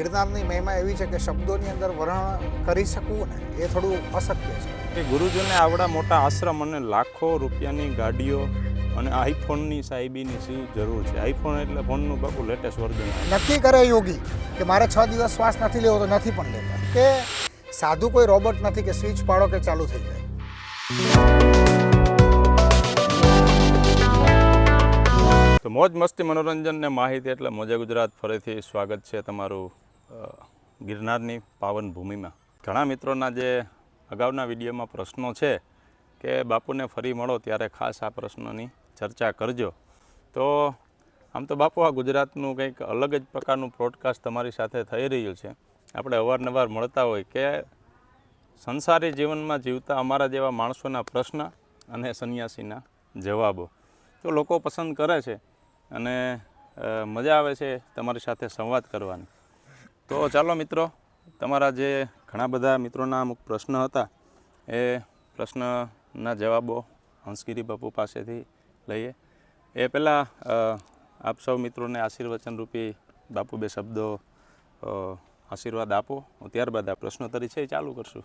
ગિરનારની મહિમા એવી છે કે શબ્દોની અંદર વર્ણન કરી શકવું ને એ થોડું અશક્ય છે. કે ગુરુજીને આવડા મોટા આશ્રમ અને લાખો રૂપિયાની ગાડીઓ અને આઈફોનની સાહેબીની શું જરૂર છે? આઈફોન એટલે ફોનનું બાપુ લેટેસ્ટ વર્ઝન નક્કી કરે યોગી કે મારે છ દિવસ શ્વાસ નથી લેવો તો નથી પણ લેતા. કે સાધુ કોઈ રોબોટ નથી કે સ્વિચ પાડો કે ચાલુ થઈ જાય. તો મોજ મસ્તી મનોરંજન ને માહિતી એટલે મોજે ગુજરાત ફરીથી સ્વાગત છે તમારું ગિરનારની પાવન ભૂમિમાં ઘણા મિત્રોના જે અગાઉના વિડીયોમાં પ્રશ્નો છે કે બાપુને ફરી મળો ત્યારે ખાસ આ પ્રશ્નોની ચર્ચા કરજો. તો આમ તો બાપુ, આ ગુજરાતનું કંઈક અલગ જ પ્રકારનું પ્રોડકાસ્ટ તમારી સાથે થઈ રહ્યું છે. આપણે અવારનવાર મળતા હોય કે સંસારી જીવનમાં જીવતા અમારા જેવા માણસોના પ્રશ્ન અને સંન્યાસીના જવાબો. તો લોકો પસંદ કરે છે અને મજા આવે છે તમારી સાથે સંવાદ કરવાની. તો ચાલો મિત્રો, તમારા જે ઘણા બધા મિત્રોના અમુક પ્રશ્ન હતા, એ પ્રશ્નના જવાબો હંસગીરી બાપુ પાસેથી લઈએ. એ પહેલાં આપ સૌ મિત્રોને આશીર્વચન રૂપી બાપુ બે શબ્દો આશીર્વાદ આપો. ત્યારબાદ આ પ્રશ્નોત્તરી છે એ ચાલુ કરશું.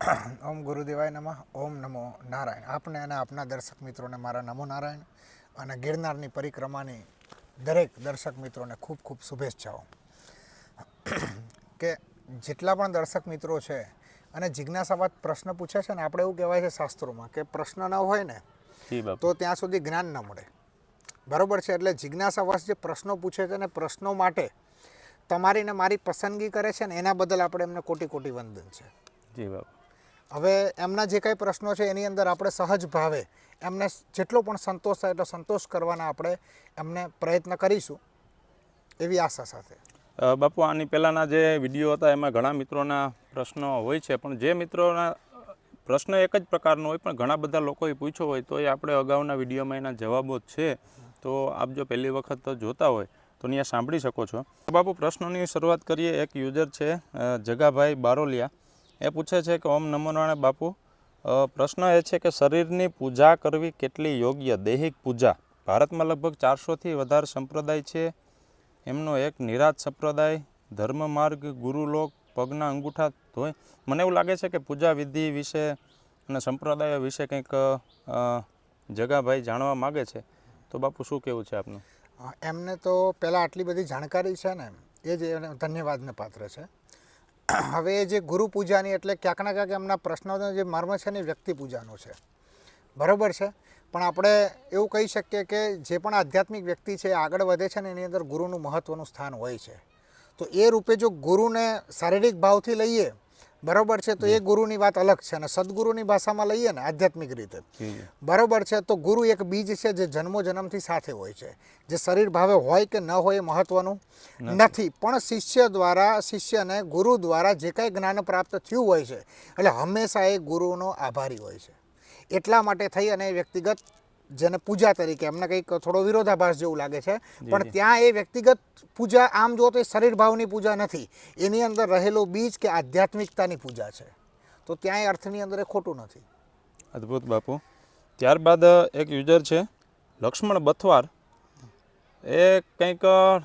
ઓમ ગુરુદેવાય નમઃ, ઓમ નમો નારાયણ. આપને અને આપના દર્શક મિત્રોને મારા નમો નારાયણ અને ગિરનારની પરિક્રમાની દરેક દર્શક મિત્રોને ખૂબ ખૂબ શુભેચ્છાઓ. કે જેટલા પણ દર્શક મિત્રો છે અને જિજ્ઞાસાવાદ પ્રશ્ન પૂછે છે ને આપણે એવું કહેવાય છે શાસ્ત્રોમાં કે પ્રશ્ન ન હોય ને તો ત્યાં સુધી જ્ઞાન ન મળે. બરોબર છે? એટલે જિજ્ઞાસાવાસ જે પ્રશ્નો પૂછે છે ને પ્રશ્નો માટે તમારી ને મારી પસંદગી કરે છે ને એના બદલ આપણે એમને કોટી કોટી વંદન છે. જી બાપુ. હવે એમના જે કંઈ પ્રશ્નો છે એની અંદર આપણે સહજ ભાવે એમને જેટલો પણ સંતોષ થાય એટલો સંતોષ કરવાના આપણે એમને પ્રયત્ન કરીશું એવી આશા સાથે. બાપુ, આની પહેલાંના જે વીડિયો હતા, એમાં ઘણા મિત્રોના પ્રશ્નો હોય છે, પણ જે મિત્રોના પ્રશ્ન એક જ પ્રકારનો હોય, પણ ઘણા બધા લોકોએ પૂછ્યો હોય, તો એ આપણે અગાઉના વિડીયોમાં એના જવાબો છે. તો આપ જો પહેલી વખત જોતા હોય, તો ત્યાં સાંભળી શકો છો. બાપુ, પ્રશ્નોની શરૂઆત કરીએ. એક યુઝર છે જગાભાઈ બારોલિયા. એ પૂછે છે કે, ઓમ નમો બાપુ પ્રશ્ન એ છે કે શરીરની પૂજા કરવી કેટલી યોગ્ય? દૈહિક પૂજા. ભારતમાં લગભગ ચારસોથી વધારે સંપ્રદાય છે. એમનો એક નિરાત સંપ્રદાય, ધર્મ માર્ગ ગુરુલોક પગના અંગૂઠા ધોઈ. મને એવું લાગે છે કે પૂજા વિધિ વિશે અને સંપ્રદાયો વિશે કંઈક જગાભાઈ જાણવા માગે છે. તો બાપુ, શું કહેવું છે આપનું? એમને તો પહેલાં આટલી બધી જાણકારી છે ને, એ જ એને ધન્યવાદને પાત્ર છે. હવે જે ગુરુ પૂજાની એટલે ક્યાંક ના ક્યાંક એમના પ્રશ્નોનો જે મર્મ છે ને વ્યક્તિ પૂજાનો છે. બરાબર છે? પણ આપણે એવું કહી શકીએ કે જે પણ આધ્યાત્મિક વ્યક્તિ છે આગળ વધે છે ને એની અંદર ગુરુનું મહત્ત્વનું સ્થાન હોય છે. તો એ રૂપે જો ગુરુને શારીરિક ભાવથી લઈએ બરોબર છે તો એ ગુરુની વાત અલગ છે અને સદગુરુની ભાષામાં લઈએ ને આધ્યાત્મિક રીતે. બરોબર છે તો ગુરુ એક બીજ છે જે જન્મો જન્મથી સાથે હોય છે. જે શરીર ભાવે હોય કે ન હોય એ મહત્વનું નથી. પણ શિષ્ય દ્વારા શિષ્યને ગુરુ દ્વારા જે કાંઈ જ્ઞાન પ્રાપ્ત થયું હોય છે એટલે હંમેશા એ ગુરુનો આભારી હોય છે. એટલા માટે થઈ અને વ્યક્તિગત જેને પૂજા તરીકે એમને કંઈક થોડો વિરોધાભાસ જેવું લાગે છે. પણ ત્યાં એ વ્યક્તિગત પૂજા આમ જો તો એ શરીર ભાવની પૂજા નથી. એની અંદર રહેલું બીજ કે આધ્યાત્મિકતાની પૂજા છે. તો ત્યાં એ અર્થની અંદર એ ખોટું નથી. અદ્ભુત બાપુ. ત્યારબાદ એક યુઝર છે લક્ષ્મણ બથવાર. એ કંઈક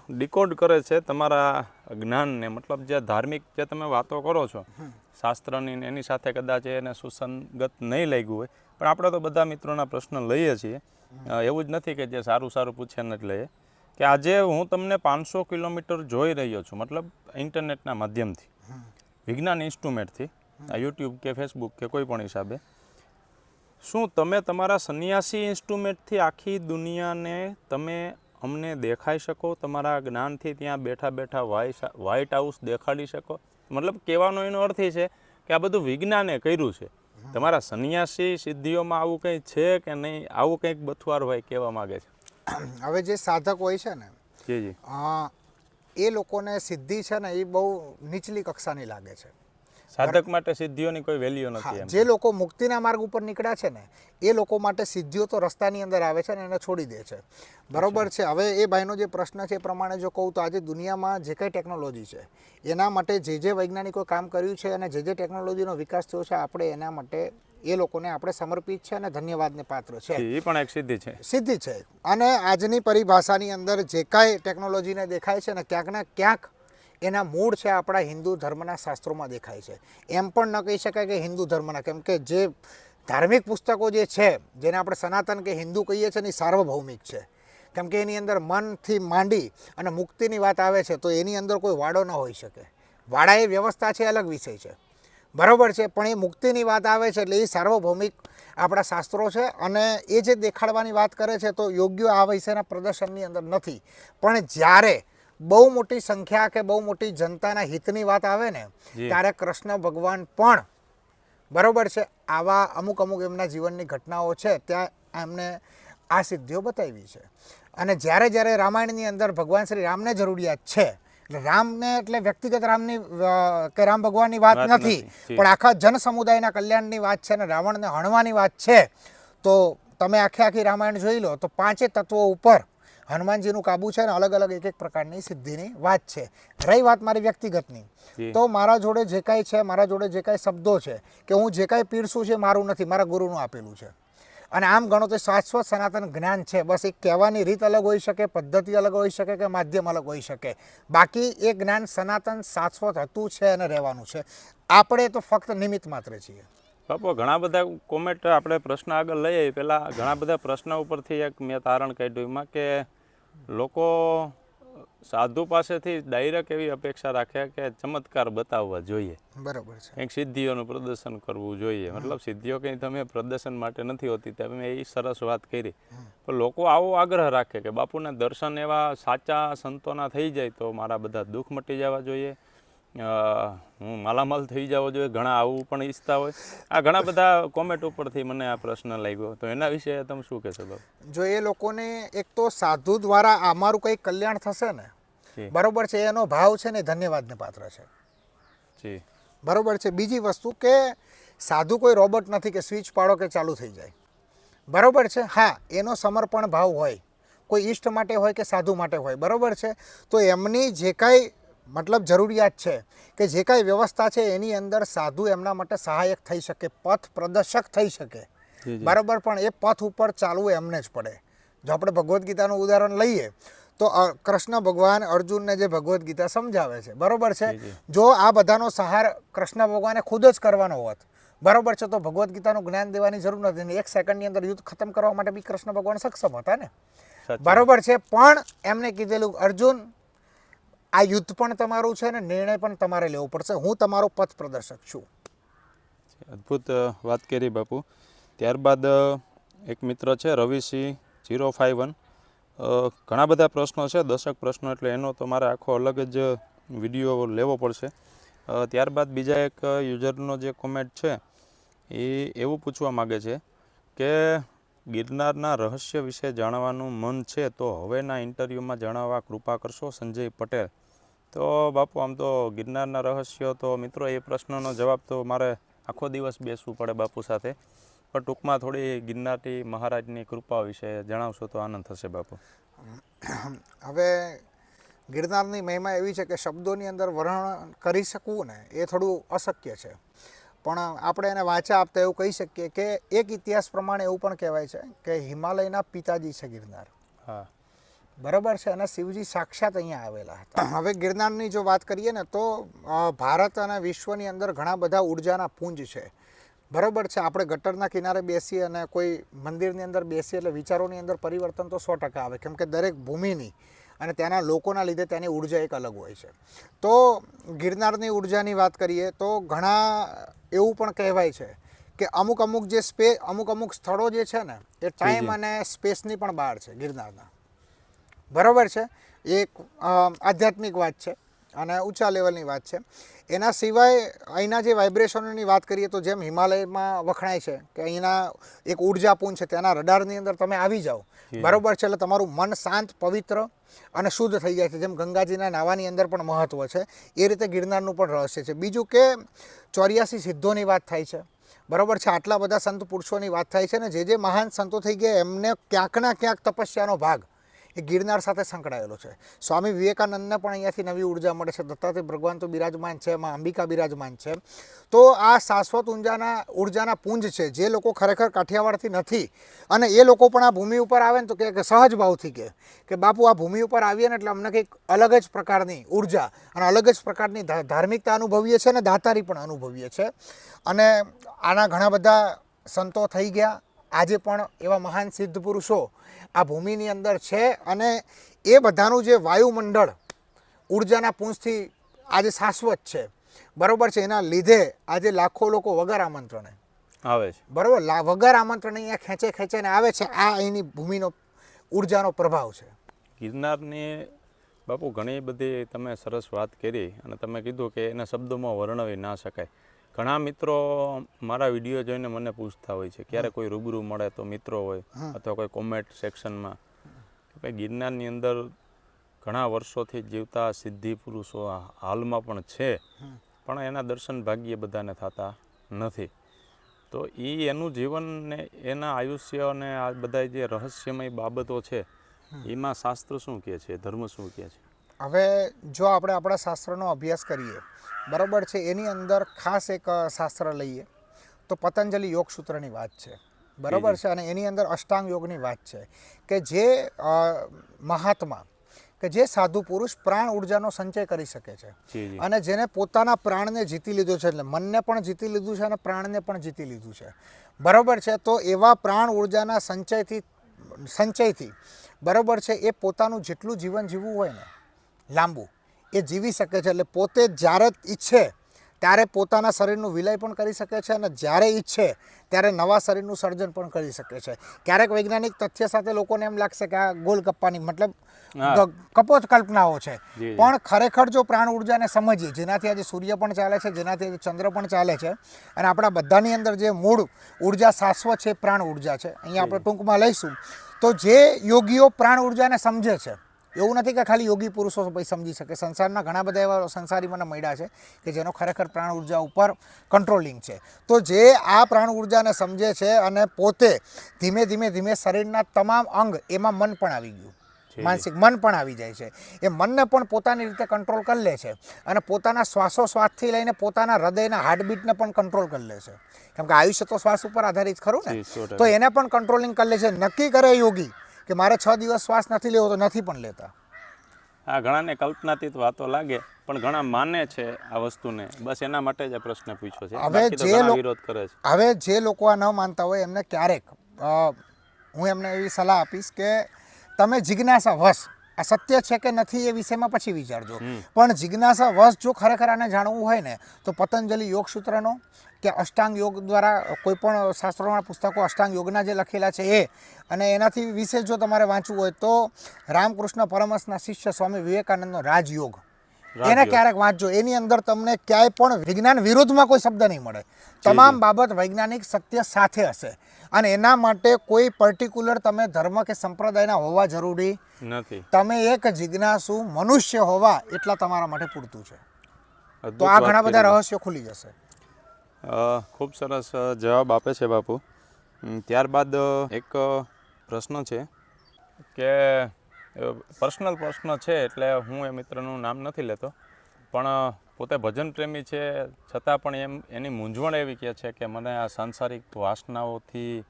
ડિકોડ કરે છે તમારા જ્ઞાનને. મતલબ જે ધાર્મિક જે તમે વાતો કરો છો શાસ્ત્રની એની સાથે કદાચ એને સુસંગત નહીં લાગ્યું હોય પણ આપણે તો બધા મિત્રોના પ્રશ્ન લઈએ છીએ. એવું જ નથી કે જે સારું સારું પૂછે ને જ લઈએ. કે આજે હું તમને પાંચસો કિલોમીટર જોઈ રહ્યો છું, મતલબ ઇન્ટરનેટના માધ્યમથી. વિજ્ઞાન ઇન્સ્ટ્રુમેન્ટથી, આ યુટ્યુબ કે ફેસબુક કે કોઈ પણ હિસાબે. શું તમે તમારા સંન્યાસી ઇન્સ્ટ્રુમેન્ટથી આખી દુનિયાને તમે અમને દેખાઈ શકો? તમારા જ્ઞાનથી ત્યાં બેઠા બેઠા વ્હાઇટ હાઉસ દેખાડી શકો? મતલબ કહેવાનો એનો અર્થ એ છે કે આ બધું વિજ્ઞાને કર્યું છે. તમારા સંન્યાસી સિદ્ધિઓમાં આવું કંઈ છે કે નહીં? આવું કંઈક બથવાર હોય કહેવા માગે છે. હવે જે સાધક હોય છે ને જી જી. એ લોકોને સિદ્ધિ છે ને એ બહુ નીચલી કક્ષાની લાગે છે. સાધક માટે સિદ્ધિઓની કોઈ વેલ્યુ નથી જે લોકો મુક્તિના માર્ગ ઉપર નીકળ્યા છે ને એ લોકો માટે સિદ્ધિઓ તો રસ્તાની અંદર આવે છે ને એને છોડી દે છે. બરોબર છે? હવે એ ભાઈનો જે પ્રશ્ન છે એ પ્રમાણે જો કહું તો આજે દુનિયામાં જે કંઈ ટેકનોલોજી છે એના માટે જે જે વૈજ્ઞાનિકો કામ કર્યું છે અને જે જે ટેકનોલોજીનો વિકાસ થયો છે આપણે એના માટે એ લોકોને આપણે સમર્પિત છે અને ધન્યવાદને પાત્ર છે. એ પણ એક સિદ્ધિ છે. સિદ્ધિ છે. અને આજની પરિભાષાની અંદર જે કાંઈ ટેકનોલોજીને દેખાય છે ને ક્યાંક ને ક્યાંક એના મૂળ છે આપણા હિન્દુ ધર્મના શાસ્ત્રોમાં દેખાય છે. એમ પણ ન કહી શકાય કે હિન્દુ ધર્મના, કેમ કે જે ધાર્મિક પુસ્તકો જે છે, જેને આપણે સનાતન કે હિન્દુ કહીએ છીએ એ સાર્વભૌમિક છે. કેમ કે એની અંદર મનથી માંડી અને મુક્તિની વાત આવે છે, તો એની અંદર કોઈ વાડો ન હોઈ શકે. વાડા એ વ્યવસ્થા છે, અલગ વિષય છે. બરાબર છે, પણ એ મુક્તિની વાત આવે છે, એટલે એ સાર્વભૌમિક આપણા શાસ્ત્રો છે અને એ જે દેખાડવાની વાત કરે છે, તો યોગ્ય આ વિષયના પ્રદર્શનની અંદર નથી. પણ જ્યારે બહુ મોટી સંખ્યા કે બહુ મોટી જનતાના હિતની વાત આવે ને ત્યારે કૃષ્ણ ભગવાન પણ બરોબર છે. આવા અમુક અમુક એમના જીવનની ઘટનાઓ છે ત્યાં એમને આ સિદ્ધિઓ બતાવી છે. અને જ્યારે જ્યારે રામાયણની અંદર ભગવાન શ્રી રામને જરૂરિયાત છે એટલે રામને એટલે વ્યક્તિગત રામની કે રામ ભગવાનની વાત નથી, પણ આખા જન સમુદાયના કલ્યાણની વાત છે અને રાવણને હણવાની વાત છે તો તમે આખે આખી રામાયણ જોઈ લો તો પાંચે તત્વો ઉપર હનુમાનજીનું કાબુ છે ને અલગ અલગ એક એક પ્રકારની સિદ્ધિની વાત છે. રહી વાત મારી વ્યક્તિગતની. તો મારા જોડે જે કાંઈ છે મારા જોડે જે કાંઈ શબ્દો છે કે હું જે કાંઈ પીરસું છે મારું નથી મારા ગુરુનું આપેલું છે. અને આમ ગણો તો શાશ્વત સનાતન જ્ઞાન છે. બસ એક કહેવાની રીત અલગ હોઈ શકે પદ્ધતિ અલગ હોઈ શકે કે માધ્યમ અલગ હોઈ શકે. બાકી એ જ્ઞાન સનાતન શાશ્વત હતું છે અને રહેવાનું છે. આપણે તો ફક્ત નિમિત્ત માત્ર છીએ. બાપુ ઘણા બધા કોમેન્ટ આપણે પ્રશ્ન આગળ લઈએ. પહેલાં ઘણા બધા પ્રશ્ન ઉપરથી એક મેં તારણ કાઢ્યું એમાં કે લોકો સાધુ પાસેથી ડાયરેક્ટ એવી અપેક્ષા રાખે કે ચમત્કાર બતાવવા જોઈએ. બરાબર છે. કંઈક સિદ્ધિઓનું પ્રદર્શન કરવું જોઈએ. મતલબ સિદ્ધિઓ કંઈ તમે પ્રદર્શન માટે નથી હોતી તમે એ સરસ વાત કરી. પણ લોકો આવો આગ્રહ રાખે કે બાપુના દર્શન એવા સાચા સંતોના થઈ જાય તો મારા બધા દુઃખ મટી જવા જોઈએ. હું માલામાલ થઈ જવો જોઈએ ઘણા આવું પણ ઈચ્છતા હોય. આ ઘણા બધા કોમેન્ટ ઉપરથી મને આ પ્રશ્ન લાગ્યો. તો એના વિશે તમે શું કહેશો બાબુ જો એ લોકોને એક તો સાધુ દ્વારા અમારું કંઈ કલ્યાણ થશે ને બરોબર છે એનો ભાવ છે ને ધન્યવાદને પાત્ર છે. જી. બરોબર છે. બીજી વસ્તુ કે સાધુ કોઈ રોબોટ નથી કે સ્વિચ પાડો કે ચાલુ થઈ જાય. બરોબર છે? હા એનો સમર્પણ ભાવ હોય. કોઈ ઈષ્ટ માટે હોય કે સાધુ માટે હોય. બરોબર છે? તો એમની જે કાંઈ મતલબ જરૂરિયાત છે કે જે કાંઈ વ્યવસ્થા છે એની અંદર સાધુ એમના માટે સહાયક થઈ શકે પથ પ્રદર્શક થઈ શકે. બરાબર પણ એ પથ ઉપર ચાલવું એમને જ પડે. જો આપણે ભગવદ્ ગીતાનું ઉદાહરણ લઈએ તો કૃષ્ણ ભગવાન અર્જુનને જે ભગવદ્ ગીતા સમજાવે છે. બરોબર છે? જી, આ બધાનો સહાર કૃષ્ણ ભગવાને ખુદ જ કરવાનો હોત બરોબર છે તો ભગવદ્ ગીતાનું જ્ઞાન દેવાની જરૂર નથી. એક સેકન્ડની અંદર યુદ્ધ ખતમ કરવા માટે બી કૃષ્ણ ભગવાન સક્ષમ હતા ને? બરોબર છે પણ એમને કીધેલું અર્જુન આ યુદ્ધ પણ તમારું છે ને નિર્ણય પણ તમારે લેવો પડશે. હું તમારો પથ પ્રદર્શક છું. અદ્ભુત વાત કરી બાપુ. ત્યારબાદ એક મિત્ર છે રવિસિંહ જીરો ફાઇવ વન. ઘણા બધા પ્રશ્નો છે, દશક પ્રશ્નો એટલે એનો તો મારે આખો અલગ જ વીડિયો લેવો પડશે. ત્યારબાદ બીજા એક યુઝરનો જે કોમેન્ટ છે, એ એવું પૂછવા માગે છે કે ગિરનારના રહસ્ય વિશે જાણવાનું મન છે તો હવેના ઇન્ટરવ્યૂમાં જણાવવા કૃપા કરશો સંજય પટેલ. તો બાપુ આમ તો ગિરનારના રહસ્યો તો મિત્રો એ પ્રશ્નનો જવાબ તો મારે આખો દિવસ બેસવું પડે બાપુ સાથે. પણ ટૂંકમાં થોડી ગિરનારથી મહારાજની કૃપા વિશે જણાવશો તો આનંદ થશે બાપુ. હવે ગિરનારની મહિમા એવી છે કે શબ્દોની અંદર વર્ણન કરી શકવું ને એ થોડું અશક્ય છે. પણ આપણે એને વાંચા આપતા એવું કહી શકીએ કે એક ઇતિહાસ પ્રમાણે એવું પણ કહેવાય છે કે હિમાલયના પિતાજી છે ગિરનાર. હા. બરાબર છે અને શિવજી સાક્ષાત અહીંયા આવેલા હતા. હવે ગિરનારની જો વાત કરીએ ને તો ભારત અને વિશ્વની અંદર ઘણા બધા ઉર્જાના પુંજ છે. બરાબર છે આપણે ગટરના કિનારે બેસીએ અને કોઈ મંદિરની અંદર બેસીએ એટલે વિચારોની અંદર પરિવર્તન તો સો ટકા આવે કેમ કે દરેક ભૂમિની અને ત્યાંના લોકોના લીધે તેની ઊર્જા એક અલગ હોય છે. તો ગિરનારની ઉર્જાની વાત કરીએ તો ઘણા એવું પણ કહેવાય છે કે અમુક અમુક જે સ્પે અમુક અમુક સ્થળો જે છે ને એ ટાઈમ અને સ્પેસની પણ બહાર છે ગિરનારના. બરાબર છે? એ એક આધ્યાત્મિક વાત છે અને ઊંચા લેવલની વાત છે. એના સિવાય અહીંના જે વાઇબ્રેશનોની વાત કરીએ તો જેમ હિમાલયમાં વખણાય છે કે અહીંના એક ઉર્જાપૂર્ણ છે ત્યાંના રડારની અંદર તમે આવી જાઓ. બરાબર છે? એટલે તમારું મન શાંત પવિત્ર અને શુદ્ધ થઈ જાય છે. જેમ ગંગાજીના નાવાની અંદર પણ મહત્ત્વ છે. એ રીતે ગિરનારનું પણ રહસ્ય છે. બીજું કે ચોર્યાસી સિદ્ધોની વાત થાય છે. બરાબર છે? આટલા બધા સંત પુરુષોની વાત થાય છે ને જે જે મહાન સંતો થઈ ગયા એમને ક્યાંકના ક્યાંક તપસ્યાનો ભાગ એ ગિરનાર સાથે સંકળાયેલો છે. સ્વામી વિવેકાનંદને પણ અહીંયાથી નવી ઊર્જા મળે છે. દત્તાત્રેય ભગવાન તો બિરાજમાન છે એમાં અંબિકા બિરાજમાન છે. તો આ શાશ્વત ઉર્જાના ઉર્જાના પુંજ છે, જે લોકો ખરેખર કાઠિયાવાડથી નથી. અને એ લોકો પણ આ ભૂમિ ઉપર આવે ને તો કે સહજ ભાવથી કે કે બાપુ આ ભૂમિ ઉપર આવીએ ને એટલે અમને કંઈક અલગ જ પ્રકારની ઊર્જા અને અલગ જ પ્રકારની ધાર્મિકતા અનુભવીએ છીએ અને દાતારી પણ અનુભવીએ છીએ. અને આના ઘણા બધા સંતો થઈ ગયા. આજે પણ એવા મહાન સિદ્ધ પુરુષો આ ભૂમિની અંદર છે અને એ બધાનું જે વાયુમંડળ ઉર્જાના પૂંછથી આજે શાશ્વત છે. બરાબર છે એના લીધે આજે લાખો લોકો વગર આમંત્રણે. આવે છે. બરાબર વગર આમંત્રણે અહીંયા ખેંચે ખેંચેને આવે છે આ અહીંની ભૂમિનો ઉર્જાનો પ્રભાવ છે. ગિરનારની બાપુ ઘણી બધી તમે સરસ વાત કરી અને તમે કીધું કે એના શબ્દોમાં વર્ણવી ના શકાય. ઘણા મિત્રો મારા વીડિયો જોઈને મને પૂછતા હોય છે ક્યારે કોઈ રૂબરૂ મળે તો મિત્રો હોય અથવા કોઈ કોમેન્ટ સેક્શનમાં કે ભાઈ ગિરનારની અંદર ઘણા વર્ષોથી જીવતા સિદ્ધિ પુરુષો હાલમાં પણ છે પણ એના દર્શન ભાગ્ય બધાને થતા નથી. તો એ એનું જીવન ને એના આયુષ્ય અને આ બધા જે રહસ્યમય બાબતો છે એમાં શાસ્ત્ર શું કહે છે ધર્મ શું કહે છે? હવે જો આપણે આપણા શાસ્ત્રનો અભ્યાસ કરીએ બરોબર છે એની અંદર ખાસ એક શાસ્ત્ર લઈએ તો પતંજલિ યોગ સૂત્રની વાત છે. બરાબર છે અને એની અંદર અષ્ટાંગ યોગની વાત છે કે જે મહાત્મા કે જે સાધુ પુરુષ પ્રાણ ઉર્જાનો સંચય કરી શકે છે. અને જેને પોતાના પ્રાણને જીતી લીધો છે એટલે મનને પણ જીતી લીધું છે અને પ્રાણને પણ જીતી લીધું છે. બરાબર છે તો એવા પ્રાણ ઉર્જાના સંચયથી સંચયથી બરાબર છે એ પોતાનું જેટલું જીવન જીવવું હોય ને લાંબુ એ જીવી શકે છે એટલે પોતે જ્યારે ઈચ્છે ત્યારે પોતાના શરીરનું વિલય પણ કરી શકે છે અને જ્યારે ઈચ્છે ત્યારે નવા શરીરનું સર્જન પણ કરી શકે છે. ક્યારેક વૈજ્ઞાનિક તથ્ય સાથે લોકોને એમ લાગશે કે આ ગોલગપ્પાની મતલબ કપોત કલ્પનાઓ છે. પણ ખરેખર જો પ્રાણ ઉર્જાને સમજીએ જેનાથી આજે સૂર્ય પણ ચાલે છે જેનાથી આજે ચંદ્ર પણ ચાલે છે અને આપણા બધાની અંદર જે મૂળ ઊર્જા શાશ્વત છે એ પ્રાણ ઊર્જા છે. અહીંયા આપણે ટૂંકમાં લઈશું. તો જે યોગીઓ પ્રાણ ઉર્જાને સમજે છે એવું નથી કે ખાલી યોગી પુરુષો ભાઈ સમજી શકે. સંસારના ઘણા બધા એવા સંસારી મને મળ્યા છે કે જેનો ખરેખર પ્રાણ ઊર્જા ઉપર કંટ્રોલિંગ છે. તો જે આ પ્રાણ ઉર્જાને સમજે છે અને પોતે ધીમે ધીમે ધીમે શરીરના તમામ અંગ એમાં મન પણ આવી ગયું. માનસિક મન પણ આવી જાય છે. એ મનને પણ પોતાની રીતે કંટ્રોલ કરી લે છે અને પોતાના શ્વાસોશ્વાસથી લઈને પોતાના હૃદયના હાર્ટબીટને પણ કંટ્રોલ કરી લે છે. કેમ કે આયુષ્ય તો શ્વાસ ઉપર આધારિત ખરું ને. તો એને પણ કંટ્રોલિંગ કરી લે છે. નક્કી કરે યોગી કે મારે છ દિવસ શ્વાસ નથી લેવો તો નથી પણ લેતા. આ ઘણાને કલ્પનાતીત વાતો લાગે પણ ઘણા માને છે આ વસ્તુને. બસ એના માટે જ આ પ્રશ્ન પૂછ્યો છે. હવે જે વિરોધ કરે છે. હવે જે લોકો આ ન માનતા હોય એમને ક્યારેક હું એમને એવી સલાહ આપીશ કે તમે જિજ્ઞાસા વશ સત્ય છે કે નથી એ વિષયમાં પછી વિચારજો. પણ જિજ્ઞાસા વશ જો ખરેખર આને જાણવું હોય ને તો પતંજલિ યોગ સૂત્રનો કે અષ્ટાંગ યોગ દ્વારા કોઈ પણ શાસ્ત્રોના પુસ્તકો અષ્ટાંગ યોગના જે લખેલા છે એ. અને એનાથી વિશે જો તમારે વાંચવું હોય તો રામકૃષ્ણ પરમહંસના શિષ્ય સ્વામી વિવેકાનંદનો રાજયોગ. એને ક્યારેક વાંચજો. એની અંદર તમને ક્યાંય પણ વિજ્ઞાન વિરુદ્ધમાં કોઈ શબ્દ નહીં મળે. તમામ બાબત વૈજ્ઞાનિક સત્ય સાથે હશે. અને એના માટે કોઈ પર્ટિક્યુલર તમે ધર્મ કે સંપ્રદાયના હોવા જરૂરી નથી. તમે એક જિજ્ઞાસુ મનુષ્ય હોવા એટલા તમારા માટે પૂરતું છે. તો આ ઘણા બધા રહસ્યો ખુલી જશે. ખૂબ સરસ જવાબ આપે છે બાપુ. ત્યારબાદ એક પ્રશ્ન છે કે પર્સનલ પ્રશ્ન છે એટલે હું એ મિત્રનું નામ નથી લેતો. પણ પોતે ભજન પ્રેમી છે, છતાં પણ એમ, એની મૂંઝવણ એવી કહે છે કે મને આ સાંસારિક વાસનાઓથી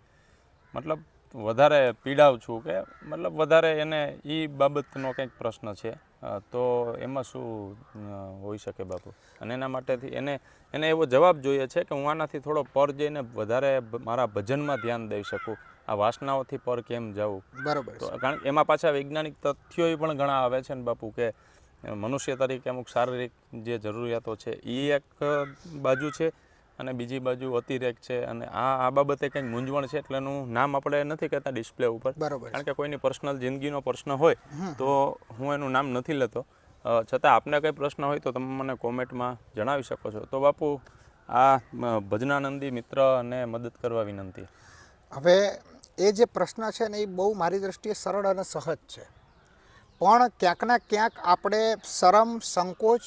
મતલબ વધારે પીડાવ છું કે મતલબ વધારે એને એ બાબતનો કંઈક પ્રશ્ન છે. તો એમાં શું હોઈ શકે બાપુ? અને એના માટેથી એને એને એવો જવાબ જોઈએ છે કે હું આનાથી થોડો પર જઈને વધારે મારા ભજનમાં ધ્યાન દઈ શકું. આ વાસનાઓથી પર કેમ જવું? બરાબર તો કારણ કે એમાં પાછા વૈજ્ઞાનિક તથ્યો પણ ઘણા આવે છે ને બાપુ કે મનુષ્ય તરીકે અમુક શારીરિક જે જરૂરિયાતો છે એ એક બાજુ છે અને બીજી બાજુ અતિરેક છે અને આ આ બાબતે કંઈક મૂંઝવણ છે એટલે એનું નામ આપણે નથી કહેતા ડિસ્પ્લે ઉપર. બરાબર કારણ કે કોઈની પર્સનલ જિંદગીનો પ્રશ્ન હોય તો હું એનું નામ નથી લેતો. છતાં આપને કંઈ પ્રશ્ન હોય તો તમે મને કોમેન્ટમાં જણાવી શકો છો. તો બાપુ આ ભજનાનંદી મિત્ર અને મદદ કરવા વિનંતી. હવે એ જે પ્રશ્ન છે ને એ બહુ મારી દ્રષ્ટિએ સરળ અને સહજ છે. પણ ક્યાંકના ક્યાંક આપણે શરમ, સંકોચ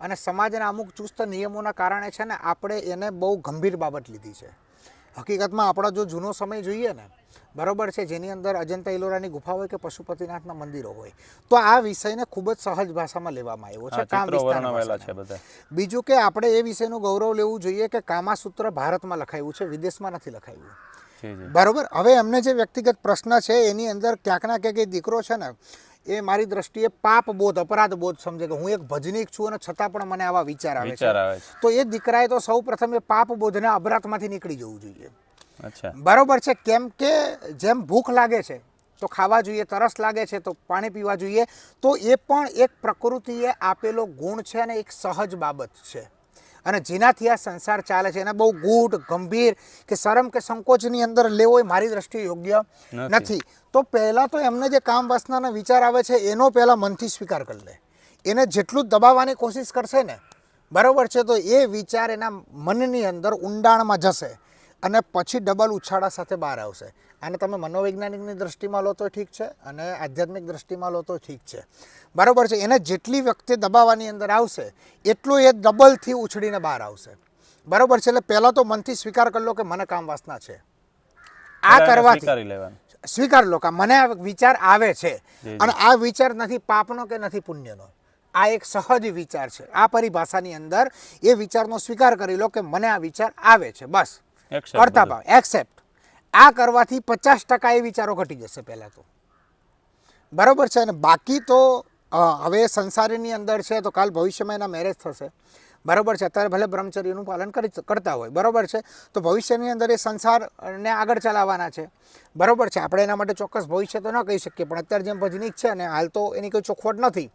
અને સમાજના અમુક ચુસ્ત નિયમોના કારણે છે ને આપણે એને બહુ ગંભીર બાબત લીધી છે. હકીકતમાં આપણા જો જૂનો સમય જોઈએ ને બરોબર છે જેની અંદર અજંતા ઇલોરાની ગુફા હોય કે પશુપતિનાથના મંદિરો હોય તો આ વિષયને ખૂબ જ સહજ ભાષામાં લેવામાં આવ્યો છે કામ વિસ્તાર બીજું કે આપણે એ વિષયનું ગૌરવ લેવું જોઈએ કે કામાસૂત્ર ભારતમાં લખાયું છે વિદેશમાં નથી લખાયું. બરોબર? હવે એમને જે વ્યક્તિગત પ્રશ્ન છે એની અંદર ક્યાંક ના ક્યાંક એ દીકરો છે ને એ મારી દ્રષ્ટિએ પાપ બોધ અપરાધ બોધ સમજે કે હું એક ભજનીક છું અને છતાં પણ મને આવા વિચાર આવે છે. તો એ દીકરાએ તો સૌ પ્રથમ એ પાપ બોધના અપરાધમાંથી નીકળી જવું જોઈએ. બરોબર છે કેમ કે જેમ ભૂખ લાગે છે તો ખાવા જોઈએ તરસ લાગે છે તો પાણી પીવા જોઈએ તો એ પણ એક પ્રકૃતિએ આપેલો ગુણ છે અને એક સહજ બાબત છે. અને જેનાથી આ સંસાર ચાલે છે એને બહુ ગૂઢ ગંભીર કે શરમ કે સંકોચની અંદર લેવો એ મારી દ્રષ્ટિએ યોગ્ય નથી. તો પહેલાં તો એમને જે કામ વાસનાનો વિચાર આવે છે એનો પહેલાં મનથી સ્વીકાર કરી લે. એને જેટલું દબાવવાની કોશિશ કરશે ને બરાબર છે તો એ વિચાર એના મનની અંદર ઊંડાણમાં જશે અને પછી ડબલ ઉછાળા સાથે બહાર આવશે. અને તમે મનોવૈજ્ઞાનિકની દ્રષ્ટિમાં લો તો ઠીક છે અને આધ્યાત્મિક દ્રષ્ટિમાં લો તો ઠીક છે. બરાબર છે એને જેટલી વ્યક્તિ દબાવવાની અંદર આવશે એટલું એ ડબલથી ઉછળીને બહાર આવશે. બરાબર છે એટલે પહેલાં તો મનથી સ્વીકાર કરી લો કે મને કામ વાસના છે. આ કરવાથી સ્વીકાર લો કે મને આ વિચાર આવે છે. અને આ વિચાર નથી પાપનો કે નથી પુણ્યનો. આ એક સહજ વિચાર છે. આ પરિભાષાની અંદર એ વિચારનો સ્વીકાર કરી લો કે મને આ વિચાર આવે છે. બસ. કરતા ભાવ એક્સેપ્ટ આ કરવાથી પચાસ ટકા એ વિચારો ઘટી જશે પહેલાં તો. બરાબર છે? અને બાકી તો હવે સંસારીની અંદર છે તો કાલ ભવિષ્યમાં એના મેરેજ થશે. બરોબર છે. અત્યારે ભલે બ્રહ્મચર્યનું પાલન કરી કરતા હોય. બરોબર છે? તો ભવિષ્યની અંદર એ સંસારને આગળ ચલાવવાના છે. બરોબર છે? આપણે એના માટે ચોક્કસ ભવિષ્ય તો ન કહી શકીએ પણ અત્યારે જેમ ભજનીક છે અને હાલ તો એની કોઈ ચોખવટ નથી.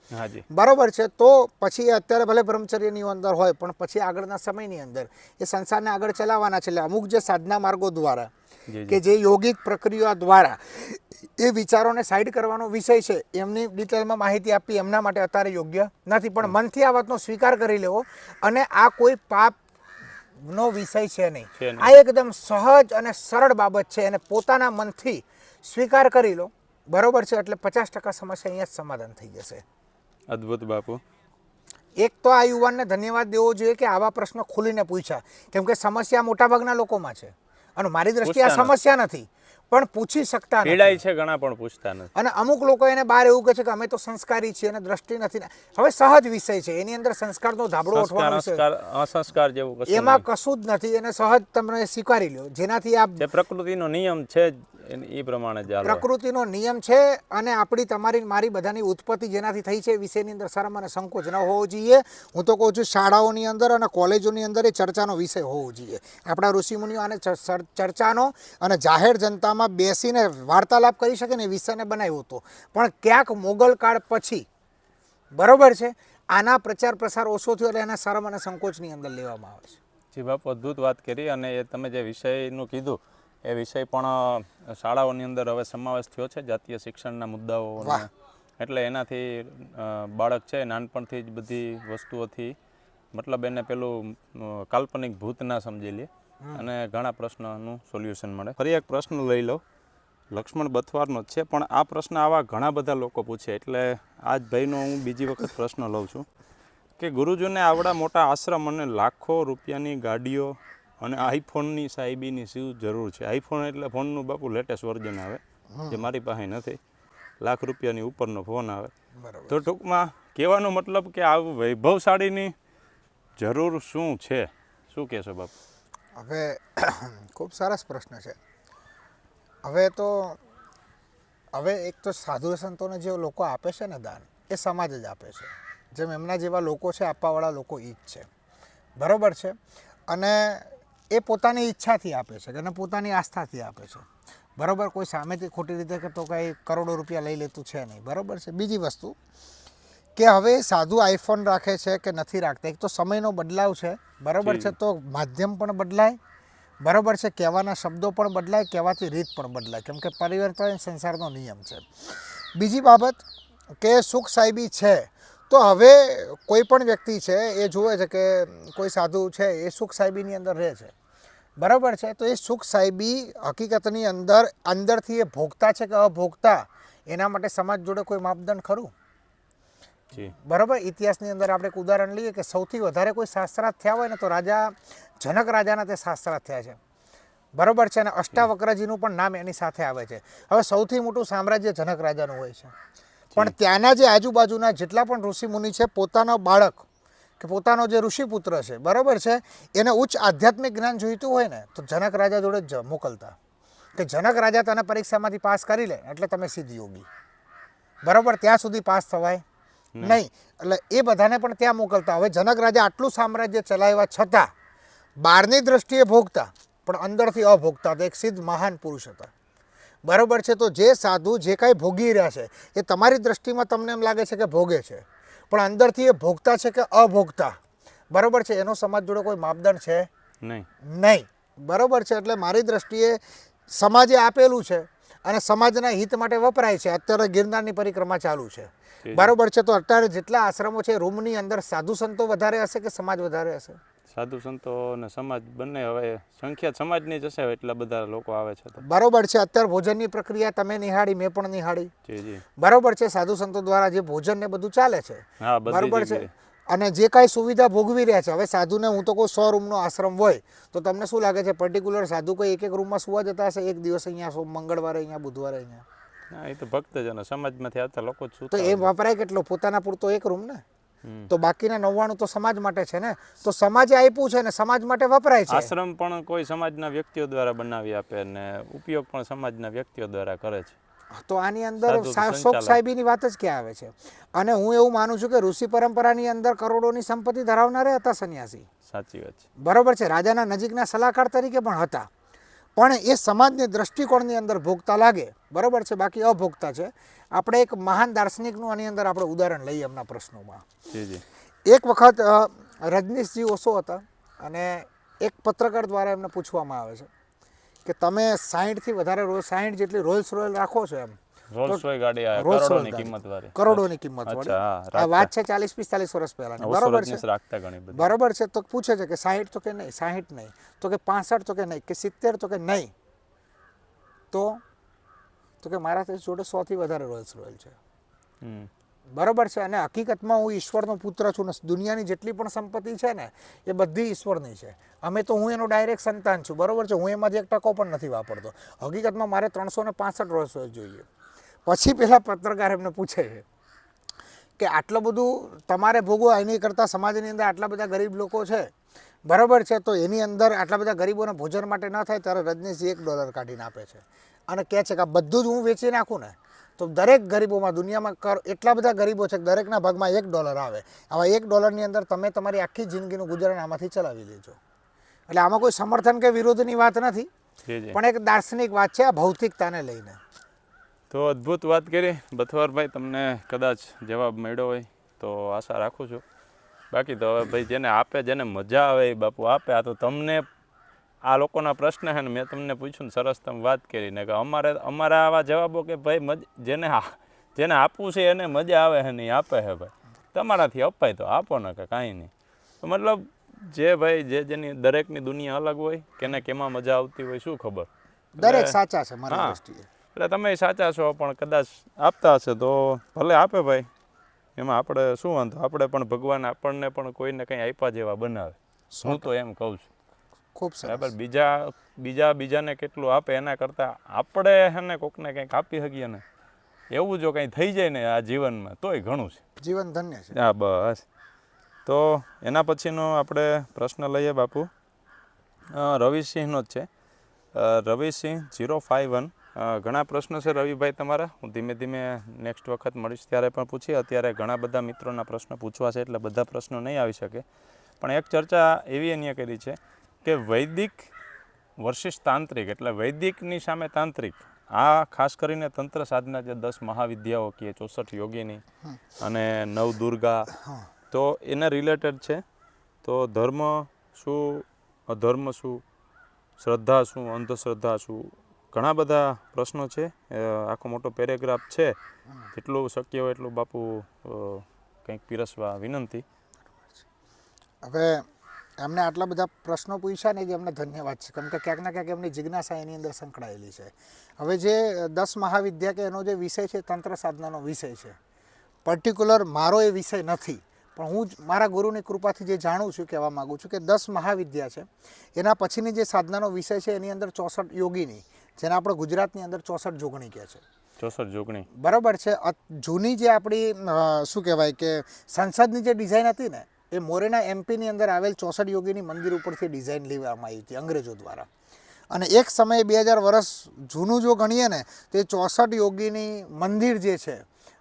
બરાબર છે? તો પછી અત્યારે ભલે બ્રહ્મચર્યની અંદર હોય પણ પછી આગળના સમયની અંદર એ સંસારને આગળ ચલાવવાના છે. એટલે અમુક જે સાધના માર્ગો દ્વારા કે જે યોગિક પ્રક્રિયા દ્વારા એ વિચારોને સાઈડ કરવાનો વિષય છે. એમની ડિટેલમાં માહિતી આપવી એમના માટે અત્યારે યોગ્ય નથી. પણ મનથી આ વાતનો સ્વીકાર કરી લેવો અને આ કોઈ પાપનો વિષય છે નહીં. આ એકદમ સહજ અને સરળ બાબત છે. અને પોતાના મનથી સ્વીકાર કરી લો. બરોબર છે? એટલે પચાસ ટકા સમસ્યા અહીંયા જ સમાધાન થઈ જશે. અદ્ભુત બાપુ. એક તો આ યુવાનને ધન્યવાદ દેવો જોઈએ કે આવા પ્રશ્નો ખુલીને પૂછ્યા. કેમ કે સમસ્યા મોટાભાગના લોકોમાં છે. અને મારી દ્રષ્ટિએ આ સમસ્યા નથી. પણ પૂછી શકતા પીડાય છે ઘણા પણ પૂછતા નથી. અને અમુક લોકો એને બહાર એવું કહે છે કે અમે તો સંસ્કારી છીએ અને દ્રષ્ટિ નથી. હવે સહજ વિષય છે. એની અંદર સંસ્કારનો ધાબળો ઉઠવાનો છે. અસંસ્કાર જેવું કશું એમાં કશું જ નથી. એને સહજ તમને સ્વીકારી લ્યો. જેનાથી આ પ્રકૃતિનો નિયમ છે એ પ્રમાણે જ પ્રકૃતિનો નિયમ છે અને આપણી તમારી મારી બધાની ઉત્પત્તિ જેનાથી થઈ છે વિષયની અંદર શરમ અને સંકોચ ન હોવો જોઈએ. હું તો કહું છું શાળાઓની અંદર અને કોલેજોની અંદર એ ચર્ચાનો વિષય હોવો જોઈએ. આપણા ઋષિમુનિઓ આને ચર્ચાનો અને જાહેર જનતામાં બેસીને વાર્તાલાપ કરી શકે ને વિષયને બનાવ્યો હતો. પણ ક્યાંક મોગલ કાળ પછી બરોબર છે આના પ્રચાર પ્રસાર ઓછો થયો એટલે એના શરમ અને સંકોચની અંદર લેવામાં આવે છે. જી બાપુ અદ્ભુત વાત કરી અને એ તમે જે વિષયનું કીધું એ વિષય પણ શાળાઓની અંદર હવે સમાવેશ થયો છે જાતીય શિક્ષણના મુદ્દાઓ એટલે એનાથી બાળક છે નાનપણથી જ બધી વસ્તુઓથી મતલબ એને પેલું કાલ્પનિક ભૂત ના સમજી લે. અને ઘણા પ્રશ્નોનું સોલ્યુશન મળે. ફરી એક પ્રશ્ન લઈ લો. લક્ષ્મણ બથવારનો જ છે પણ આ પ્રશ્ન આવા ઘણા બધા લોકો પૂછે એટલે આ જ ભાઈનો હું બીજી વખત પ્રશ્ન લઉં છું. કે ગુરુજીને આવડા મોટા આશ્રમ અને લાખો રૂપિયાની ગાડીઓ અને આઈફોનની સાહેબીની શું જરૂર છે? આઈફોન એટલે ફોનનું બાપુ લેટેસ્ટ વર્ઝન આવે જે મારી પાસે નથી. લાખ રૂપિયાની ઉપરનો ફોન આવે. બરોબર. તો ટૂંકમાં કહેવાનો મતલબ કે આ વૈભવશાળીની જરૂર શું છે? શું કહેશો બાપુ? હવે ખૂબ સરસ પ્રશ્ન છે. હવે તો, હવે એક તો સાધુ સંતોને જે લોકો આપે છે ને દાન, એ સમાજ જ આપે છે. જેમ એમના જેવા લોકો છે, આપવાવાળા લોકો એ છે. બરાબર છે? અને એ પોતાની ઈચ્છાથી આપે છે, અને પોતાની આસ્થાથી આપે છે. બરાબર? કોઈ સામેથી ખોટી રીતે કે તો કંઈ કરોડો રૂપિયા લઈ લેતું છે નહીં. બરોબર છે? બીજી વસ્તુ કે હવે સાદું આઈફોન રાખે છે કે નથી રાખતા? એક તો સમયનો બદલાવ છે. બરાબર છે તો માધ્યમ પણ બદલાય. બરાબર છે કહેવાના શબ્દો પણ બદલાય કહેવાતી રીત પણ બદલાય. કેમ કે પરિવર્તન સંસારનો નિયમ છે. બીજી બાબત કે સુખ સાહેબી છે. તો હવે કોઈ પણ વ્યક્તિ છે એ જુએ છે કે કોઈ સાધુ છે એ સુખ સાહેબીની અંદર રહે છે. બરાબર છે? તો એ સુખ સાહેબી હકીકતની અંદર અંદરથી એ ભોગતા છે કે અભોગતા? એના માટે સમાજ જોડે કોઈ માપદંડ ખરું? બરાબર? ઇતિહાસની અંદર આપણે એક ઉદાહરણ લઈએ કે સૌથી વધારે કોઈ શાસ્ત્રાર્થ થયા હોય ને તો રાજા જનક રાજાના તે શાસ્ત્રાર્થ થયા છે. બરોબર છે? અને અષ્ટાવક્રજીનું પણ નામ એની સાથે આવે છે. હવે સૌથી મોટું સામ્રાજ્ય જનક રાજાનું હોય છે. પણ ત્યાંના જે આજુબાજુના જેટલા પણ ઋષિ મુનિ છે પોતાનો બાળક કે પોતાનો જે ઋષિપુત્ર છે બરોબર છે? એને ઉચ્ચ આધ્યાત્મિક જ્ઞાન જોઈતું હોય ને તો જનક રાજા જોડે જ મોકલતા. કે જનક રાજા તને પરીક્ષામાંથી પાસ કરી લે એટલે તમે સિદ્ધ યોગી બરોબર? ત્યાં સુધી પાસ થવાય. નહીં એટલે એ બધાને પણ ત્યાં મોકલતા. હવે જનક રાજા આટલું સામ્રાજ્ય ચલાવ્યા છતાં બહારની દ્રષ્ટિએ ભોગતા પણ અંદરથી અભોગતા હતા એક સિદ્ધ મહાન પુરુષ હતા. બરાબર છે તો જે સાધુ જે કાંઈ ભોગી રહ્યા છે એ તમારી દ્રષ્ટિમાં તમને એમ લાગે છે કે ભોગે છે પણ અંદરથી એ ભોગતા છે કે અભોગતા? બરાબર છે એનો સમાજ જોડે કોઈ માપદંડ છે? નહીં. નહીં. બરાબર છે એટલે મારી દ્રષ્ટિએ સમાજે આપેલું છે અને સમાજના હિત માટે વપરાય છે. અત્યારે ગિરનારની પરિક્રમા ચાલુ છે. બરોબર છે તો અત્યારે જેટલા આશ્રમો છે રૂમની અંદર સાધુ સંતો વધારે હશે કે સમાજ વધારે હશે? સાધુ સંતો અને સમાજ બંને હવે સંખ્યા સમાજની જ હશે એટલા બધા લોકો આવે છે તો. બરોબર છે અત્યારે ભોજનની પ્રક્રિયા તમે નિહાળી મેં પણ નિહાળી. બરોબર છે સાધુ સંતો દ્વારા જે ભોજન ને બધું ચાલે છે. બરોબર છે. અને જે કાંઈ સુવિધા ભોગવી રહ્યા છે હવે સાધુને હું તો કોઈ સો રૂમનો આશ્રમ હોય તો તમને શું લાગે છે પર્ટિક્યુલર સાધુ કોઈ એક એક રૂમમાં સુવા જતા હશે? એક દિવસ અહીંયા મંગળવારે અહીંયા બુધવારે અહીંયા? એ તો ભક્તજનો સમાજમાંથી આવતા લોકો જ તો એ વપરાય કેટલો? પોતાના પૂરતો એક રૂમ ને? તો બાકીના નવ્વાણું તો સમાજ માટે છે ને? તો સમાજે આપ્યું છે ને સમાજ માટે વપરાય છે? આશ્રમ પણ કોઈ સમાજના વ્યક્તિઓ દ્વારા બનાવી આપે અને ઉપયોગ પણ સમાજના વ્યક્તિઓ દ્વારા કરે છે. તો આની અંદર. શોક સાહેબીની વાત જ ક્યાં આવે છે? અને હું એવું માનું છું કે ઋષિ પરંપરાની અંદર કરોડોની સંપત્તિ ધરાવનારે હતા સન્યાસી. સાચી વાત છે. બરોબર છે રાજાના નજીકના સલાહકાર તરીકે પણ હતા. પણ એ સમાજની દ્રષ્ટિકોણની અંદર ભોગતા લાગે. બરોબર છે બાકી અભોગતા છે. આપણે એક મહાન દાર્શનિકનું આની અંદર આપણે ઉદાહરણ લઈએ એમના પ્રશ્નોમાં. એક વખત રજનીશજી ઓશો હતા અને એક પત્રકાર દ્વારા એમને પૂછવામાં આવે છે. કે તમે સાહીઠથી વધારે રોલ સાહીઠ જેટલી રોલ્સ રોયલ રાખો છો એમ. રોલ્સ રોય ગાડી આ રોલ્સ કરોડોની કિંમત વાળી. કરોડોની કિંમત વાળી. આ વાત છે ચાલીસ પિસ્તાલીસ વર્ષ પહેલાની. ઓછો બરોબર છે? રાખતા ઘણી બધી. બરોબર છે? તો પૂછે છે કે સાહીઠ તો કે નહીં? સાહીઠ નહીં. તો કે પાસઠ તો કે નહીં? કે સિત્તેર તો કે નહીં? તો? તો કે મારા જોડે સોથી વધારે રોયલ્સ રોયલ છે. હમ. બરોબર છે? અને હકીકતમાં હું ઈશ્વરનો પુત્ર છું ને દુનિયાની જેટલી પણ સંપત્તિ છે ને, એ બધી ઈશ્વરની છે. અમે તો હું એનો ડાયરેક્ટ સંતાન છું, બરાબર છે? હું એમાંથી એક ટકો પણ નથી વાપરતો. હકીકતમાં મારે ત્રણસો ને પાસઠ રોલ્સ જોઈએ. પછી પહેલાં પત્રકાર એમને પૂછે છે કે આટલું બધું તમારે ભોગવો એની કરતાં સમાજની અંદર આટલા બધા ગરીબ લોકો છે, બરાબર છે? તો એની અંદર આટલા બધા ગરીબોને ભોજન માટે ન થાય, ત્યારે રજનીશજી એક ડોલર કાઢીને આપે છે. અને કહે છે કે આ બધું જ હું વેચી નાખું ને તો દરેક ગરીબોમાં દુનિયામાં કર એટલા બધા ગરીબો છે કે દરેકના ભાગમાં એક ડોલર આવે. આવા એક ડોલરની અંદર તમે તમારી આખી જિંદગીનું ગુજરાન આમાંથી ચલાવી લેજો એટલે આમાં કોઈ સમર્થન કે વિરોધની વાત નથી. પણ એક દાર્શનિક વાત છે આ ભૌતિકતાને લઈને. તો અદ્ભુત વાત કરી. બથવારભાઈ તમને કદાચ જવાબ મળ્યો હોય તો આશા રાખું છું. બાકી તો હવે ભાઈ જેને આપે જેને મજા આવે એ બાપુ આપે. આ તો તમને આ લોકોના પ્રશ્ન છે ને મેં તમને પૂછ્યું ને સરસ તમે વાત કરી ને કે અમારે અમારા આવા જવાબો કે ભાઈ મજ જેને જેને આપવું છે એને મજા આવે છે નહીં આપે છે ભાઈ. તમારાથી અપાય તો આપો ને કે કાંઈ નહીં. તો મતલબ જે ભાઈ જે જેની દરેકની દુનિયા અલગ હોય કેને કેમાં મજા આવતી હોય શું ખબર? દરેક સાચા છે મારા દ્રષ્ટિએ. એટલે તમે સાચા છો પણ કદાચ આપતા હશે તો ભલે આપે ભાઈ. એમાં આપણે શું વાંધો? આપણે પણ ભગવાન આપણને પણ કોઈને કંઈ આપ્યા જેવા બનાવે. હું તો એમ કહું છું. ખૂબ બરાબર? બીજા બીજા બીજાને કેટલું આપે એના કરતાં આપણે એને કોકને કંઈક આપી શકીએ ને એવું જો કંઈ થઈ જાય ને આ જીવનમાં તોય ઘણું છે. જીવન ધન્ય છે. હા બસ. તો એના પછીનો આપણે પ્રશ્ન લઈએ બાપુ. રવિસિંહનો જ છે. Ravisinh zero five one. ઘણા પ્રશ્નો છે રવિભાઈ તમારા. હું ધીમે ધીમે નેક્સ્ટ વખત મળીશ ત્યારે પણ પૂછી. અત્યારે ઘણા બધા મિત્રોના પ્રશ્ન પૂછવા છે એટલે બધા પ્રશ્નો નહીં આવી શકે. પણ એક ચર્ચા એવી અહીંયા કરી છે કે વૈદિક વર્સિસ તાંત્રિક એટલે વૈદિકની સામે તાંત્રિક. આ ખાસ કરીને તંત્ર સાધના જે દસ મહાવિદ્યાઓ કહીએ ચોસઠ યોગીની અને નવ દુર્ગા તો એને રિલેટેડ છે. તો ધર્મ શું અધર્મ શું શ્રદ્ધા શું અંધશ્રદ્ધા શું ઘણા બધા પ્રશ્નો છે. આખો મોટો પેરેગ્રાફ છે. જેટલું શક્ય હોય એટલું બાપુ કંઈક પીરસવા વિનંતી. હવે એમને આટલા બધા પ્રશ્નો પૂછ્યા ને જે એમને ધન્યવાદ છે. કેમ કે ક્યાંક ના ક્યાંક એમની જિજ્ઞાસા એની અંદર સંકળાયેલી છે. હવે જે દસ મહાવિદ્યા કે એનો જે વિષય છે તંત્ર સાધનાનો વિષય છે પર્ટિક્યુલર મારો એ વિષય નથી પણ હું મારા ગુરુની કૃપાથી જે જાણું છું કહેવા માગું છું કે દસ મહાવિદ્યા છે એના પછીની જે સાધનાનો વિષય છે એની અંદર ચોસઠ યોગીની જેને આપણે ગુજરાતની અંદર ચોસઠ જોગણી કહે છે. ચોસઠ જોગણી. બરાબર છે. જૂની જે આપણી શું કહેવાય કે સંસદની જે ડિઝાઇન હતી ને એ મોરેના એમપીની અંદર આવેલ ચોસઠ યોગીની મંદિર ઉપરથી ડિઝાઇન લેવામાં આવી હતી અંગ્રેજો દ્વારા. અને એક સમયે બે હજાર વર્ષ જૂનું જો ગણીએ ને, તો એ ચોસઠ યોગીની મંદિર જે છે,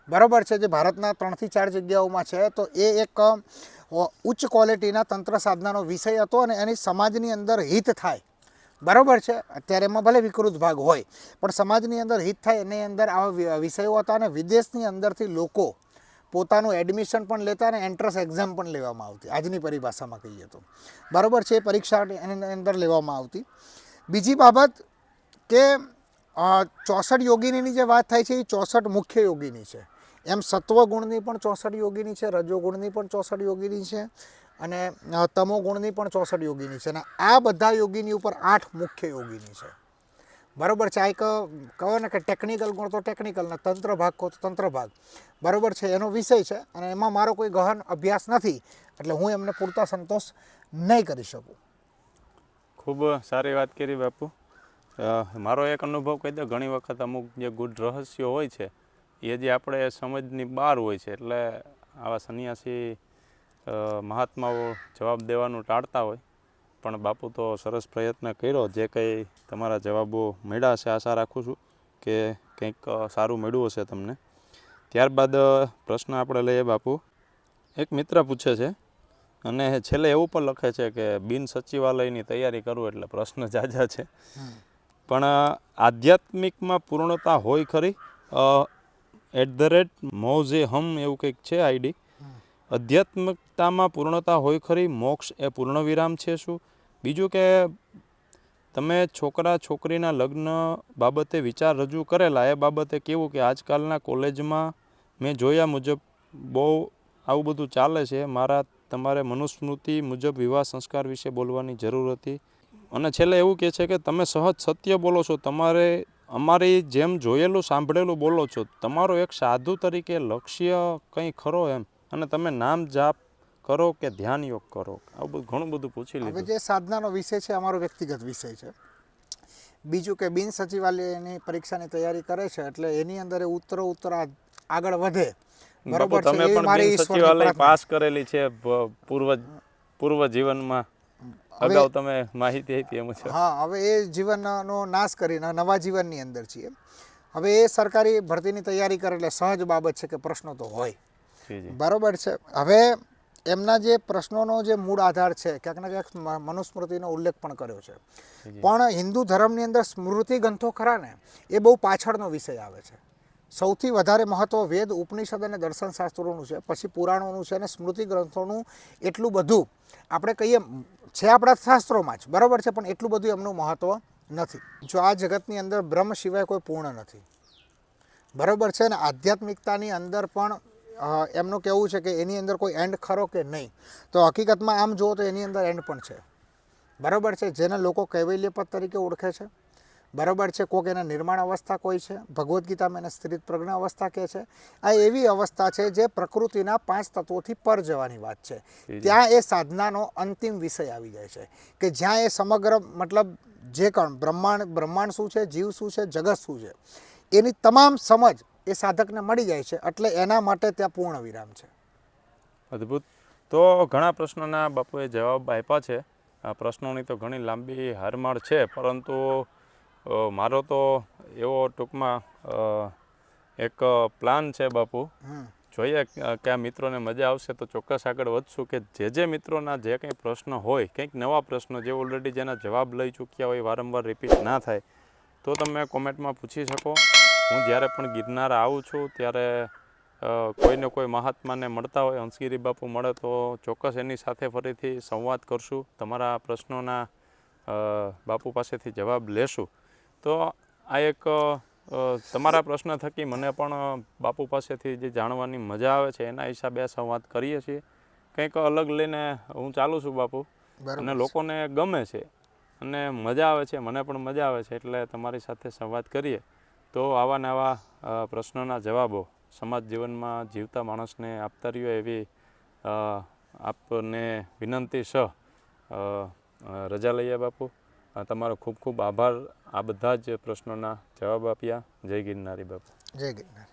બરાબર છે, જે ભારતના ત્રણથી ચાર જગ્યાઓમાં છે, તો એ એક ઉચ્ચ ક્વોલિટીના તંત્ર સાધનાનો વિષય હતો અને એની સમાજની અંદર હિત થાય. બરાબર છે? અત્યારે એમાં ભલે વિકૃત ભાગ હોય, પણ સમાજની અંદર હિત થાય એની અંદર આવા વિષયો હતા અને વિદેશની અંદરથી લોકો પોતાનું એડમિશન પણ લેતા અને એન્ટ્રન્સ એક્ઝામ પણ લેવામાં આવતી. આજની પરિભાષામાં કહીએ તો. બરાબર છે પરીક્ષા એની અંદર લેવામાં આવતી. બીજી બાબત કે ચોસઠ યોગિનીની જે વાત થાય છે, એ ચોસઠ મુખ્ય યોગિની છે. એમ સત્વગુણની પણ ચોસઠ યોગિની છે, રજોગુણની પણ ચોસઠ યોગિની છે અને તમોગુણની પણ ચોસઠ યોગિની છે. અને આ બધા યોગિની ઉપર આઠ મુખ્ય યોગિની છે. બરાબર છે, આ એક, કહો ને કે ટેકનિકલ ગુણ તો ટેકનિકલ ને તંત્ર ભાગ કહો તો તંત્ર ભાગ. બરાબર છે, એનો વિષય છે અને એમાં મારો કોઈ ગહન અભ્યાસ નથી, એટલે હું એમને પૂરતા સંતોષ નહીં કરી શકું. ખૂબ સારી વાત કરી બાપુ. મારો એક અનુભવ કહી દો, ઘણી વખત અમુક જે ગુડ રહસ્યો હોય છે, એ જે આપણે સમજની બહાર હોય છે, એટલે આવા સંન્યાસી મહાત્માઓ જવાબ દેવાનું ટાળતા હોય પણ બાપુ તો સરસ પ્રયત્ન કર્યો. જે કંઈ તમારા જવાબો મળ્યા છે આશા રાખું છું કે કંઈક સારું મળ્યું હશે તમને. ત્યારબાદ પ્રશ્ન આપણે લઈએ બાપુ. એક મિત્ર પૂછે છે અને છેલ્લે એવું પણ લખે છે કે બિન સચિવાલયની તૈયારી કરવું એટલે પ્રશ્ન જાજા છે. પણ આધ્યાત્મિકમાં પૂર્ણતા હોય ખરી? એટ ધ રેટ મોઝે હમ એવું કંઈક છે આઈડી. આધ્યાત્મિકતામાં પૂર્ણતા હોય ખરી, મોક્ષ એ પૂર્ણ વિરામ છે શું? બીજું કે તમે છોકરા છોકરીના લગ્ન બાબતે વિચાર રજૂ કરેલા, એ બાબતે કેવું કે આજકાલના કોલેજમાં મેં જોયા મુજબ બહુ આવું બધું ચાલે છે. મારા, તમારે મનુસ્મૃતિ મુજબ વિવાહ સંસ્કાર વિશે બોલવાની જરૂર હતી. અને છેલ્લે એવું કહે છે કે તમે સહજ સત્ય બોલો છો. તમારે, અમારી જેમ જોયેલું, સાંભળેલું બોલો છો. તમારો એક સાધુ તરીકે લક્ષ્ય કંઈ ખરો એમ? અને તમે નામ જાપ કરો કે ધ્યાન યોગ કરો? આવું બધું ઘણું બધું પૂછી લીધું. જે સાધનાનો વિષય છે અમારો વ્યક્તિગત વિષય છે. બીજું કે બિન સચિવાલયની પરીક્ષાની તૈયારી કરે છે એટલે એની અંદર ઉત્તરો ઉત્તર આગળ વધે. બરોબર તમે પણ મારી બિન સચિવાલય પાસ કરેલી છે પૂર્વ પૂર્વ જીવનમાં. અગાઉ તમે માહિતી આપી એ મુજબ. હા હવે એ જીવનનો નાશ કરીને નવા જીવનની અંદર છીએ. હવે એ સરકારી ભરતીની તૈયારી કરે એટલે સહજ બાબત છે કે પ્રશ્નો તો હોય. બરોબર છે. હવે એમના જે પ્રશ્નોનો જે મૂળ આધાર છે ક્યાંક ને ક્યાંક મનુસ્મૃતિનો ઉલ્લેખ પણ કર્યો છે. પણ હિન્દુ ધર્મની અંદર સ્મૃતિ ગ્રંથો ખરા ને એ બહુ પાછળનો વિષય આવે છે. સૌથી વધારે મહત્વ વેદ ઉપનિષદ અને દર્શન શાસ્ત્રોનું છે પછી પુરાણોનું છે અને સ્મૃતિ ગ્રંથોનું એટલું બધું આપણે કહીએ છે આપણા શાસ્ત્રોમાં જ બરાબર છે પણ એટલું બધું એમનું મહત્વ નથી. જો આ જગતની અંદર બ્રહ્મ સિવાય કોઈ પૂર્ણ નથી. બરાબર છે ને આધ્યાત્મિકતાની અંદર પણ એમનું કહેવું છે કે એની અંદર કોઈ એન્ડ ખરો કે નહીં. તો હકીકતમાં આમ જુઓ તો એની અંદર એન્ડ પણ છે. બરાબર છે? જેને લોકો કૈવલ્ય પદ તરીકે ઓળખે છે. બરાબર છે? કોક એના નિર્માણ અવસ્થા કોઈ છે? ભગવદ્ ગીતામાં એને સ્થિત પ્રજ્ઞા અવસ્થા કહે છે. આ એવી અવસ્થા છે જે પ્રકૃતિના પાંચ તત્વોથી પર જવાની વાત છે. ત્યાં એ સાધનાનો અંતિમ વિષય આવી જાય છે. કે જ્યાં એ સમગ્ર મતલબ જે કણ બ્રહ્માંડ બ્રહ્માંડ શું છે? જીવ શું છે? જગત શું છે? એની તમામ સમજ એ સાધકને મળી જાય છે એટલે એના માટે ત્યાં પૂર્ણ વિરામ છે. અદ્ભુત. તો ઘણા પ્રશ્નોના બાપુએ જવાબ આપ્યા છે. આ પ્રશ્નોની તો ઘણી લાંબી હારમાળ છે પરંતુ મારો તો એવો ટૂંકમાં એક પ્લાન છે બાપુ. જોઈએ કયા કે આ મિત્રોને મજા આવશે તો ચોક્કસ આગળ વધશું કે જે જે મિત્રોના જે કંઈ પ્રશ્ન હોય કંઈક નવા પ્રશ્નો જે ઓલરેડી જેના જવાબ લઈ ચૂક્યા હોય વારંવાર રિપીટ ના થાય તો તમે કોમેન્ટમાં પૂછી શકો. હું જ્યારે પણ ગિરનાર આવું છું ત્યારે કોઈને કોઈ મહાત્માને મળતા હોય હંસગીરી બાપુ મળે તો ચોક્કસ એની સાથે ફરીથી સંવાદ કરશું. તમારા પ્રશ્નોના બાપુ પાસેથી જવાબ લેશું. તો આ એક તમારા પ્રશ્ન થકી મને પણ બાપુ પાસેથી જે જાણવાની મજા આવે છે એના હિસાબે સંવાદ કરીએ છીએ. કંઈક અલગ લઈને હું ચાલું છું બાપુ. અને લોકોને ગમે છે અને મજા આવે છે મને પણ મજા આવે છે એટલે તમારી સાથે સંવાદ કરીએ. તો આવા નવા પ્રશ્નોના જવાબો સમાજ જીવનમાં જીવતા માણસને આપતા રહ્યો એવી આપને વિનંતી અ, રજા લઈએ બાપુ. તમારો ખૂબ ખૂબ આભાર. આ બધા જ પ્રશ્નોના જવાબ આપ્યા. જય ગિરનારી બાપુ. જય ગિરનાર.